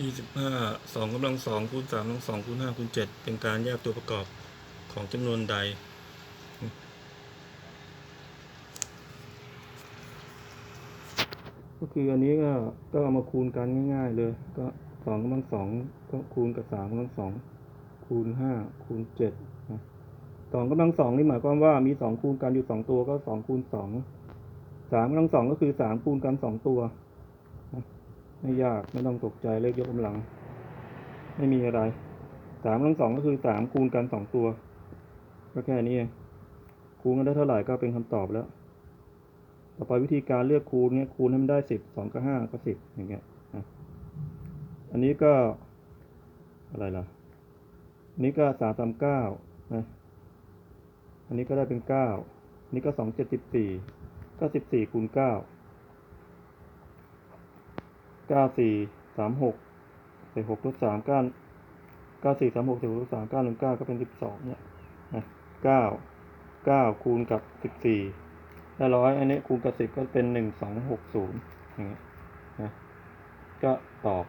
ยี่สิบห้าสองกำลังสองคูณสามกำลังสองคูณห้าคูณเจ็ดเป็นการแยกตัวประกอบของจำนวนใด ก็คืออันนี้ก็ก็เอามาคูณกันง่าย ๆ เลย ก็สองกำลังสองก็คูณกับสามกำลังสองคูณห้าคูณเจ็ดนะสองกำลังสองนี่หมายความว่ามีสองคูณกันอยู่สองตัวก็สองคูณสองสามกำลังสองก็คือสามคูณกันสองตัวนะ ไม่ยากไม่ต้องตกใจเลขยกกำลัง ไม่มีอะไรสามลังสองก็คือสามคูณกันสองตัว ก็แค่นี้คูณกันได้เท่าไหร่ก็เป็นคำตอบแล้ว ต่อไปวิธีการเลือกคูณเนี่ยคูณให้มันได้สิบสองก็ห้าก็สิบอย่างเงี้ยอันนี้ก็อะไรล่ะอันนี้ก็สามสามเก้านะอันนี้ก็ได้เป็นเก้าอันนี้ก็สองเจ็ดสิบสี่ก็สิบสี่คูณเก้า เก้าสี่สามหกใส่หกลบสามเก้าเก้าสี่สามหกใส่หกลบสามเก้าหนึ่งเก้าก็เป็นสิบสองเนี่ยนะเก้าเก้าคูณกับสิบสี่ได้ร้อยอันนี้คูณกับสิบก็เป็นหนึ่งสองหกศูนย์อย่างเงี้ยนะก็ตอบ